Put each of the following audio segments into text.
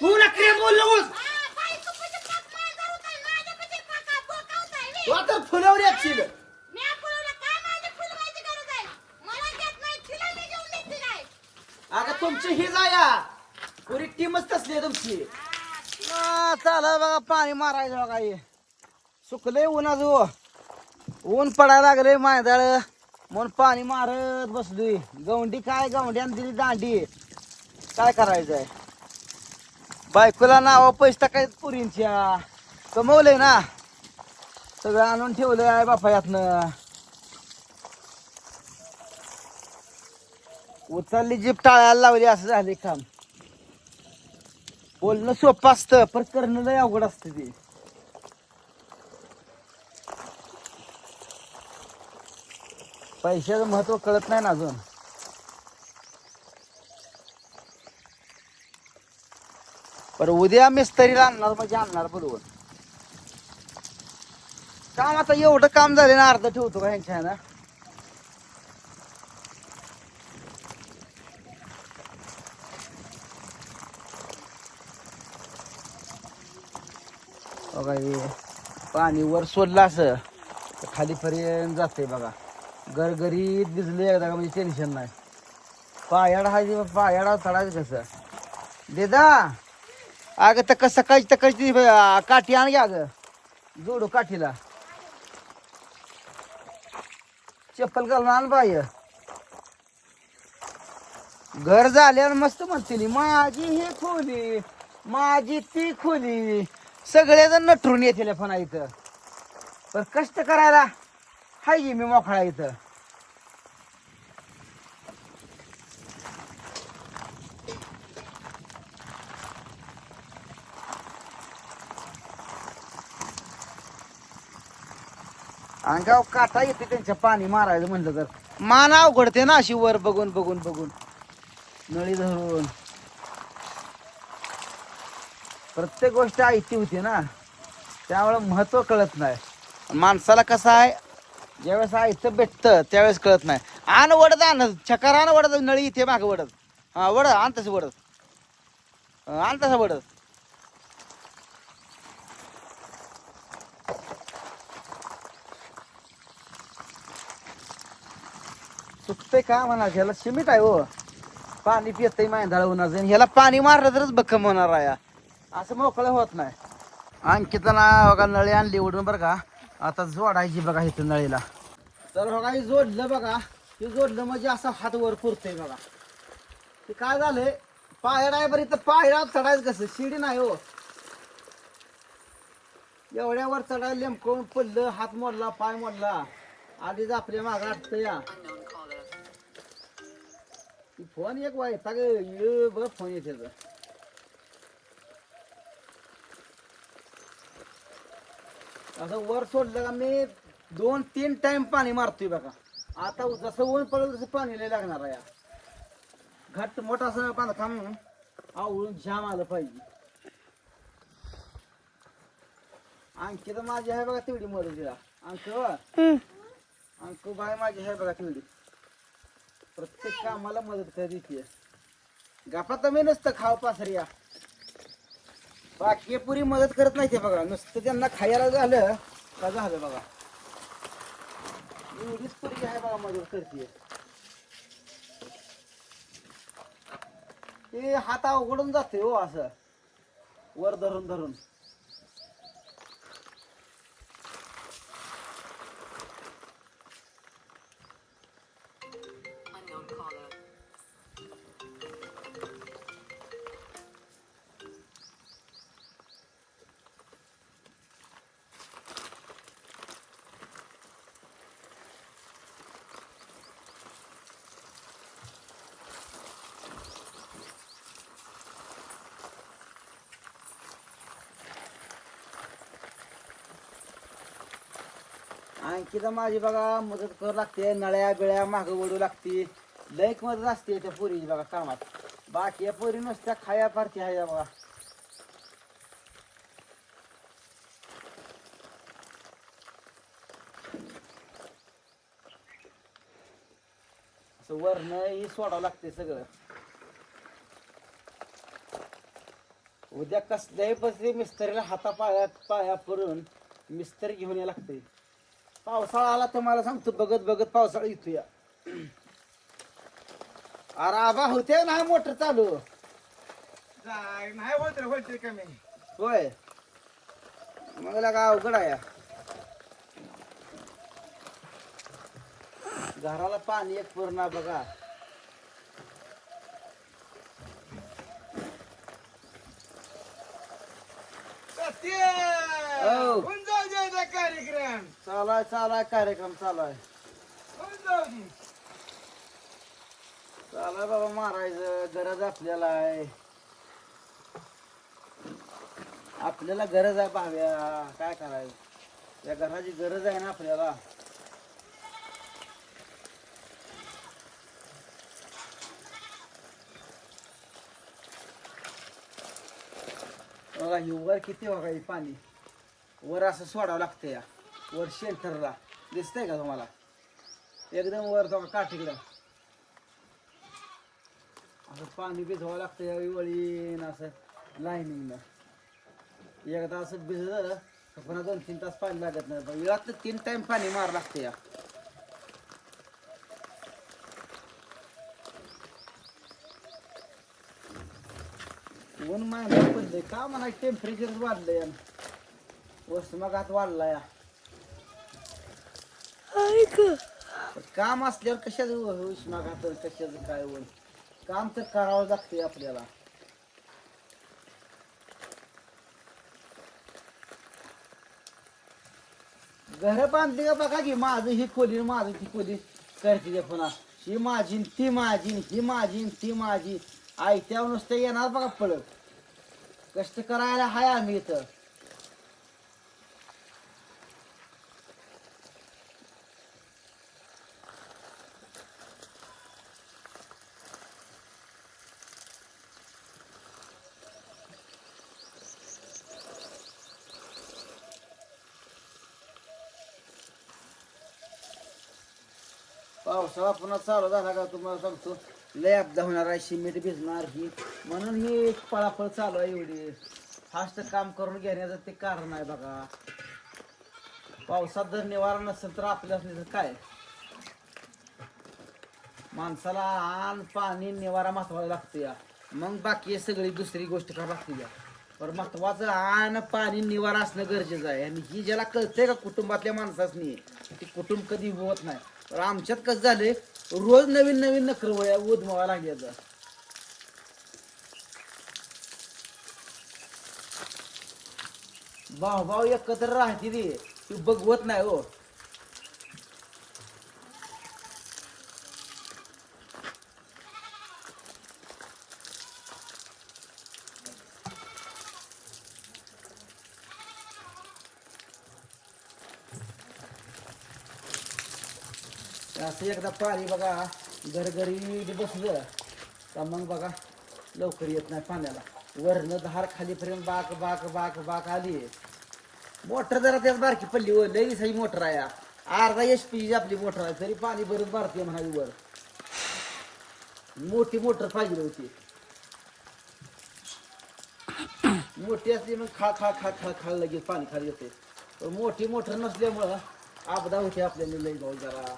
तू नकरे बोल. तू आता देते काय? अगं तुमची ही जाया. पुरी टीमच तसली आहे तुमची. आ, चालय बघा पाणी मारायचं बघा हे. सुकलंय उन्हाचं ऊन पडायला लागले मायदाळ म्हणून पाणी मारत बसलोय. गवंडी काय? गवंड्यानं दिली दांडी. काय करायचंय? बायकोला नाव पैसे टाकायचं पुरींच्या. कमवलंय ना. सगळं आणून ठेवलंय आहे बापा यातनं. उचलली जीप टाळायला लावली असं झाले काम. बोलणं सोपं असतं पण करणं लय अवघड असतं ते. पैशाचं महत्त्व कळत नाही ना अजून. पर उद्या मिस्त्रीला आणणार म्हणजे आणणार बरोबर. काम आता एवढं काम झाले ना अर्ध ठेवतो का ह्यांच्या ना बघा हे पाणी वर सोडलं असं तर खालीपर्यंत जाते बघा. गरगरीत भिजले एकदा का म्हणजे टेन्शन नाही. पायाड हा पायाडा चढायचं कसं? देदा! अगं तर कसं सकाळची तकाळची काठी आण घ्या अगं. जोडू काठीला. चप्पल घालून आण बाय घर झाल्यावर मस्त म्हणतील माझी ही खोली माझी ती खोली. सगळेजण नटरून येतील पण इथं. पण कष्ट करायला हाय की मी मोकळा इथं? आणि गाव काटा येते त्यांच्या पाणी मारायचं म्हणलं तर. मान अवघडते ना अशी वर बघून बघून बघून. नळी धरून. प्रत्येक गोष्ट आयती होती ना. त्यामुळं महत्त्व कळत नाही. माणसाला कसं आहे? ज्यावेळेस आयतं भेटतं त्यावेळेस कळत नाही. आण वडत आण चकार आण वडत नळी इथे मागं वडत हा वड आण तसं वडत आण तसं वडत चुकतंय का म्हणा ह्याला सिमेंट आहे हो. पाणी पितय मांदाळ उन्हाचं ह्याला पाणी मारलं तरच बक्कम होणार आहे. असं मोकळं होत नाही. आणखी तर ना हो बघा नळी आणली उडून बरं का. आता जोडायची बघा इथं नळीला. तर हो बघा हे जोडलं बघा. हे जोडलं म्हणजे असं हात वर पुरतंय बघा. ते काय झालंय? पायड आहे बरं इथं पायरा चढायचं कसं? शिडी नाही हो. एवढ्यावर चढायला लेमकवून पडलं? हात मोडला पाय मोडला. आधीच आपल्या मागं अडतं या. फोन एक वायता ग बघ फोन येते. असं वर सोडलं का मी दोन तीन टाइम पाणी मारतोय बघा. आता जसं ऊन पडेल तसं पाणी लय लागणार आहे घट्ट मोठा असं बांधकाम आवळून जाम आलं पाहिजे. आणखी तर माझी आहे बघा तेवढी मदत तिला अंक अंक बाय माझी आहे बघा तेवढी. प्रत्येक कामाला मदत करीत गापा तर मी नसतं खाव पासरिया बाकी पुरी मदत करत नाही ते बघा. नुसतं त्यांना खायला झालं का झालं बघा. एवढीच पुरी आहे बघा मदत करते. ते हात अवघडून जाते हो असं. वर धरून धरून. आणखी तर माझी बघा मदत करू लागते नळ्या बिळ्या मागं वडू लागते. लईक मदत असते त्या पोरीची बघा कामात. बाकी या पोरी नुसत्या खाया फारती आहे बघा. असं वरण ही सोडावं लागते सगळं. उद्या कसल्याही परिस्थिती मिस्त्रीला हाता पाया पाया पडून मिस्त्री घेऊन या लागते पावसाळा आला तुम्हाला सांगतो बघत बघत पावसाळा येतो या अरे आबा होते ना मोटर चालू. जाय, नाही होत रे होत रे कमी. होय. मग लगा अवघड आहे. घराला पाणी एक पूर्ण बघा. होऊन जाऊ दे कार्यक्रम. चालू आहे चालू आहे कार्यक्रम चालू आहे होऊन जाऊ दे. चालाय बाबा मारायचं. गरज आपल्याला आहे. आपल्याला गरज आहे भाव्या. काय करायचं? या घराची गरज आहे ना आपल्याला. बघा ही वर किती बघा ही पाणी. वर असं सोडावं लागतं या. वर शेल्टरला दिसतंय का तुम्हाला? एकदम वर तो काठीकडं. पाणी भिजवावं लागतं या वळीन असं लाईनिंगनं एकदा असं भिजलं तर पुन्हा दोन तीन तास पाणी लागत नाही. पण वेळात तीन टाइम पाणी मार लागतं या. ऊन महिन्यात पडले का म्हणा टेम्परेचर वाढलंय उष्माघात वाढला या. काम असल्यावर कशाचं उष्माघात कशाचं काय ऊन? काम तर करावं लागते आपल्याला. घर बांधली का बघा की माझं ही खोली माझं ती खोली करते ते पुन्हा. ही माझी ती माझी ही माझी ती माझी. आयत्या नुसतं येणार बघा पळत. कष्ट करायला हाय आम्ही इथं. पावसाळा पुन्हा चालू झाला का तुम्हाला सांगतो. लय अपदा होणार आहे शिमेंट भिजणार ही. म्हणून ही पळापळ चालू आहे एवढी. फास्ट काम करून घेण्याचं ते कारण आहे बघा. पावसात जर निवारा नसेल तर आपल्या काय? माणसाला आण पाणी निवारा महत्वाला लागतो या मग बाकी सगळी दुसरी गोष्ट करावं लागते या पण महत्वाचं आण पाणी निवारा असणं गरजेचं आहे. आणि ही ज्याला कळतंय का कुटुंबातल्या माणसासनी ती कुटुंब कधी होत नाही. तर आमच्यात कसं झाले रोज नवीन नवीन नखरवया उदमावा लागल्याचं भाऊ भाऊ एकत्र राहते ती ती बघवत नाही हो. असं एकदा पाणी बघा घरघरी बसलं. का मग बघा, लवकर येत नाही पाण्याला. धार खालीपर्यंत बाक बाक बाक बाक आली. मोटर जरा बारकी पडली वर लई सही मोटर आहे अर्धा एच पी आपली मोटर आहे, तरी पाणी बरंच बारते म्हणाली वर. मोठी मोटर पाहिजे होती. मोठी असली मग खा खा खा खा खा, लगेच पाणी खाली येते. मोठी मोटर नसल्यामुळं आपदा होते आपल्याला लई भाऊ जरा.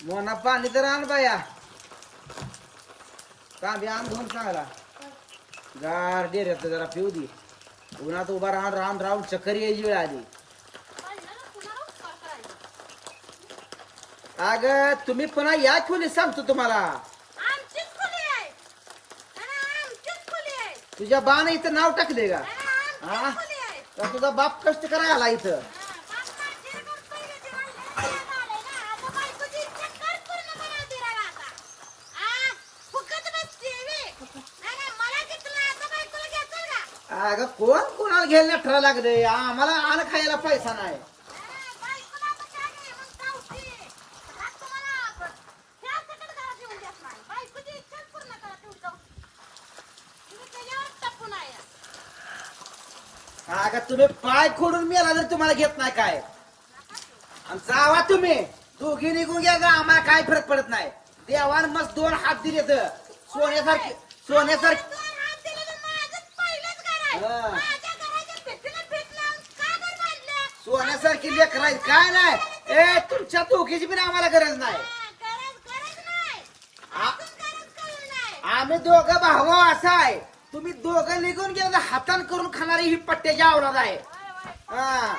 मोना पाणी तर आण बाया. तांबे आण घेऊन चांगला गार डेऱ्यात जरा पिऊ दे. उन्हात उभा राहून राहून राहून चक्कर यायची वेळ आली. अग तुम्ही पुन्हा या खोली सांगतो तुम्हाला. तुझ्या बाण इथं नाव टाकले का? हा? तुझा बाप कष्ट करायला आला इथं हा, बाप माझी रगड पहिले दिवाळीला आले ना, आता बायकोची इच्छा कर पूर्ण मला दिराला आता. आ, फुकट बसते मी. नाही, नाही, मला घेतलं, आता बायकोला घेतलं का? अगं कोण कोणाला घ्यायला ठरा लागले आम्हाला आण खायला पैसा नाही. हा, तुम्ही अगं तुम्ही पाय खोडून मेला जर तुम्हाला घेत नाही काय. आणि जावा तुम्ही. दोघी निघून घ्या आम्हाला काय फरक पडत नाही. देवान मस्त दोन हात दिले तर सोन्यासारखे सोन्यासारखे हा. सोन्यासारखी लेकर आहेत. काय नाही? ए तुमच्या दोघीची पण आम्हाला गरज नाही. आ-. आम्ही दोघं भाऊ असं आहे. तुम्ही दोघं निघून गेलं हातान करून खाणारी ही पट्ट्याची आवडत आहे. हा.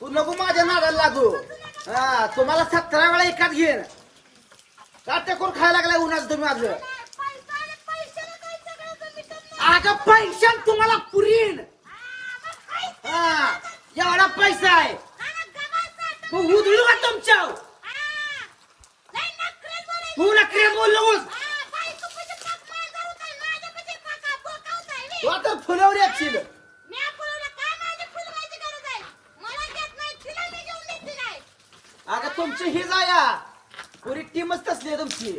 तू नको माझ्या नादाला लागू. हा तुम्हाला सतरा वेळा एकाच घेईन. का टेकून खायला लागलाय उन्हाच तुम्ही माझं अगं पैशान तुम्हाला पुरीन हा, एवढा पैसा आहे मग उधळू का तुमच्या. तू नकरे बोल नकोस हा, बायकोपाशी पाक मांजर होताय, माझ्यापाशी पाका बोकावताय बे. तू आता फुलवून येशील. अगं तुमची ही जाया पुरी टीमच तसली आहे तुमची.